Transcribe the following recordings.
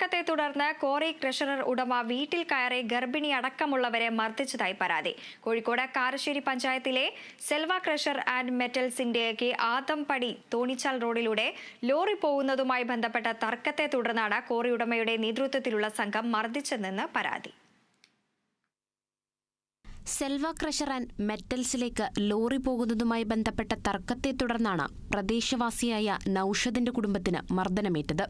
തർക്കത്തെ തുടർന്ന് കോറി ക്രഷറർ ഉടമ വീട്ടിൽ കയറി ഗർഭിണി അടക്കമുള്ളവരെ മർദ്ദിച്ചതായി പരാതി. കോഴിക്കോട് കാരശ്ശേരി പഞ്ചായത്തിലെ സെൽവ ക്രഷർ ആൻഡ് മെറ്റൽസിന്റെ ആദംപടി തോണിച്ചാൽ റോഡിലൂടെ ലോറി പോകുന്നതുമായി ബന്ധപ്പെട്ട തർക്കത്തെ തുടർന്നാണ് കോറി ഉടമയുടെ നേതൃത്വത്തിലുള്ള സംഘം മർദ്ദിച്ചതെന്ന് പരാതി. സെൽവ ക്രഷർ ആൻഡ് മെറ്റൽസിലേക്ക് ലോറി പോകുന്നതുമായി ബന്ധപ്പെട്ട തർക്കത്തെ തുടർന്നാണ് പ്രദേശവാസിയായ നൌഷദിന്റെ കുടുംബത്തിന് മർദ്ദനമേറ്റത്.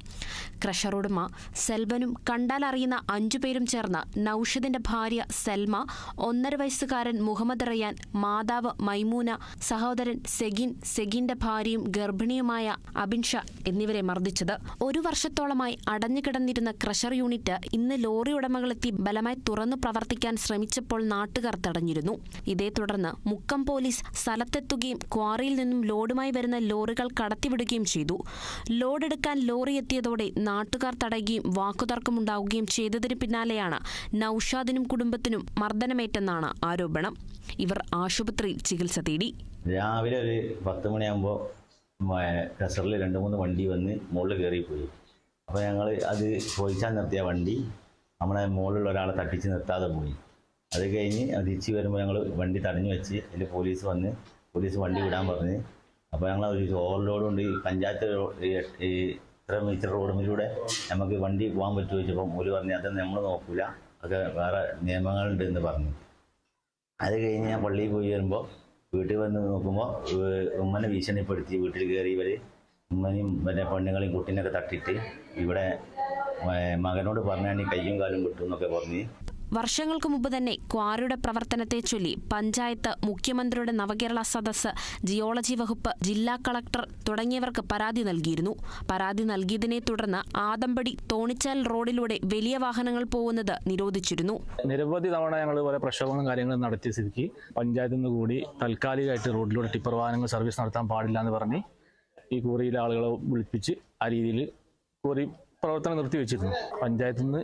ക്രഷർ ഉടമ സെൽവനും കണ്ടാലറിയുന്ന അഞ്ചുപേരും ചേർന്ന് നൌഷദിന്റെ ഭാര്യ സെൽമ ഒന്നര വയസ്സുകാരൻ മുഹമ്മദ് റയാൻ മാതാവ് മൈമൂന സഹോദരൻ സെഗിൻ സെഗിന്റെ ഭാര്യയും ഗർഭിണിയുമായ അബിൻഷ എന്നിവരെ മർദ്ദിച്ചത്. ഒരു വർഷത്തോളമായി അടഞ്ഞുകിടന്നിരുന്ന ക്രഷർ യൂണിറ്റ് ഇന്ന് ലോറി ഉടമകളെത്തി ബലമായി തുറന്നു പ്രവർത്തിക്കാൻ ശ്രമിച്ചപ്പോൾ നാട്ടുകാർ തടഞ്ഞിരുന്നു. ഇതേ തുടർന്ന് മുക്കം പോലീസ് സ്ഥലത്തെത്തുകയും ക്വാറിയിൽ നിന്നും ലോഡുമായി വരുന്ന ലോറികൾ കടത്തിവിടുകയും ചെയ്തു. ലോഡെടുക്കാൻ ലോറി എത്തിയതോടെ നാട്ടുകാർ തടയുകയും വാക്കുതർക്കമുണ്ടാവുകയും ചെയ്തതിന് പിന്നാലെയാണ് നൌഷാദിനും കുടുംബത്തിനും മർദ്ദനമേറ്റെന്നാണ് ആരോപണം. ഇവർ ആശുപത്രിയിൽ ചികിത്സ തേടി. രാവിലെ ഒരു പത്ത് മണിയാകുമ്പോൾ കസറിൽ രണ്ട് മൂന്ന് വണ്ടി വന്ന് മുകളിൽ കയറിപ്പോയി അപ്പോൾ ഞങ്ങൾ അത് ചോദിച്ചാൽ നിർത്തിയ വണ്ടി. നമ്മളെ മുകളിലുള്ള ഒരാളെ തട്ടിച്ച് നിർത്താതെ പോയി. അത് കഴിഞ്ഞ് തിരിച്ച് വരുമ്പോൾ ഞങ്ങൾ വണ്ടി തടഞ്ഞു വെച്ച് അതിൽ പോലീസ് വന്ന് പോലീസ് വണ്ടി വിടാൻ പറഞ്ഞ്. അപ്പോൾ ഞങ്ങൾ ഒരു ഓവർലോഡ് കൊണ്ട് ഈ പഞ്ചായത്ത് ഇത്ര മീറ്റർ റോഡിലൂടെ നമുക്ക് വണ്ടി പോകാൻ പറ്റുമോ ചോദിച്ചപ്പോൾ ഒരു പറഞ്ഞു അത് നമ്മൾ നോക്കില്ല അത് വേറെ നിയമങ്ങളുണ്ട് എന്ന് പറഞ്ഞു. അത് കഴിഞ്ഞ് ഞാൻ പള്ളിയിൽ പോയി വരുമ്പോൾ വീട്ടിൽ വന്ന് നോക്കുമ്പോൾ ഉമ്മനെ ഭീഷണിപ്പെടുത്തി. വീട്ടിൽ കയറി ഇവർ ഉമ്മനെയും പിന്നെ പെണ്ണുങ്ങളെയും കുട്ടീനെയൊക്കെ തട്ടിയിട്ട് ഇവിടെ മകനോട് പറഞ്ഞാൽ കയ്യും കാലും കിട്ടും എന്നൊക്കെ പറഞ്ഞ് വർഷങ്ങൾക്ക് മുമ്പ് തന്നെ ക്വാറിയുടെ പ്രവർത്തനത്തെ ചൊല്ലി പഞ്ചായത്ത് മുഖ്യമന്ത്രിയുടെ നവകേരള സദസ് ജിയോളജി വകുപ്പ് ജില്ലാ കളക്ടർ തുടങ്ങിയവർക്ക് പരാതി നൽകിയിരുന്നു. പരാതി നൽകിയതിനെ തുടർന്ന് ആദമ്പടി തോണിച്ചാൽ റോഡിലൂടെ വലിയ വാഹനങ്ങൾ പോകുന്നത് നിരോധിച്ചിരുന്നു. നിരവധി തവണ ഞങ്ങൾ പ്രക്ഷോഭങ്ങളും കാര്യങ്ങളും നടത്തിയ സ്ഥിതിക്ക് പഞ്ചായത്തിൽ നിന്ന് കൂടി താൽക്കാലികമായിട്ട് റോഡിലൂടെ ടിപ്പർ വാഹനങ്ങൾ സർവീസ് നടത്താൻ പാടില്ല എന്ന് പറഞ്ഞ് ഈ കൂറിയിലെ ആളുകളെ വിളിപ്പിച്ച് ആ രീതിയിൽ കൂറി പ്രവർത്തനം നിർത്തിവെച്ചിരുന്നു പഞ്ചായത്തിൽ നിന്ന്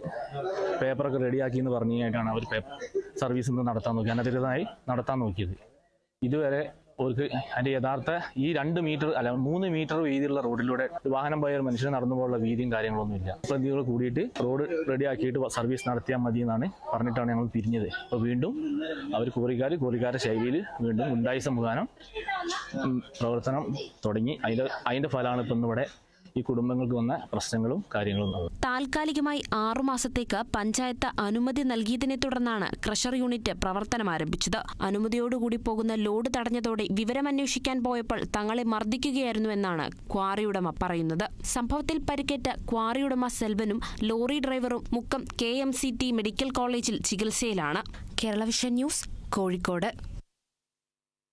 പേപ്പറൊക്കെ റെഡിയാക്കി എന്ന് പറഞ്ഞു കഴിഞ്ഞിട്ടാണ് അവർ പേപ്പർ സർവീസ് നിന്ന് നടത്താൻ നോക്കി അനധികൃതമായി നടത്താൻ നോക്കിയത്. ഇതുവരെ അവർക്ക് അതിന്റെ യഥാർത്ഥ ഈ രണ്ട് മീറ്റർ അല്ല മൂന്ന് മീറ്റർ വീതിയുള്ള റോഡിലൂടെ വാഹനം പോയ ഒരു നടന്നു പോകാനുള്ള വീതിയും കാര്യങ്ങളൊന്നും ഇല്ല. പ്രതികൾ കൂടിയിട്ട് റോഡ് റെഡിയാക്കിയിട്ട് സർവീസ് നടത്തിയാൽ മതി എന്നാണ് പറഞ്ഞിട്ടാണ് ഞങ്ങൾ തിരിഞ്ഞത്. അപ്പോൾ വീണ്ടും അവർ കോറിക്കാർ കോറിക്കാരുടെ ശൈലിയിൽ വീണ്ടും ഉണ്ടായി സംവിധാനം പ്രവർത്തനം തുടങ്ങി. അതിന്റെ അതിന്റെ ഫലമാണ് ഇപ്പം ഇന്നിവിടെ ഈ കുടുംബങ്ങൾക്ക് വന്ന പ്രശ്നങ്ങളും കാര്യങ്ങളും താൽക്കാലികമായി ആറുമാസത്തേക്ക് പഞ്ചായത്ത് അനുമതി നൽകിയതിനെ തുടർന്നാണ് ക്രഷർ യൂണിറ്റ് പ്രവർത്തനം ആരംഭിച്ചത്. അനുമതിയോടുകൂടി പോകുന്ന ലോഡ് തടഞ്ഞതോടെ വിവരമന്വേഷിക്കാൻ പോയപ്പോൾ തങ്ങളെ മർദ്ദിക്കുകയായിരുന്നു എന്നാണ് ക്വാറിയുടമ പറയുന്നത്. സംഭവത്തിൽ പരിക്കേറ്റ ക്വാറിയുടമ സെൽവനും ലോറി ഡ്രൈവറും മുക്കം കെ മെഡിക്കൽ കോളേജിൽ ചികിത്സയിലാണ്. Kerala vision news Kozhikode.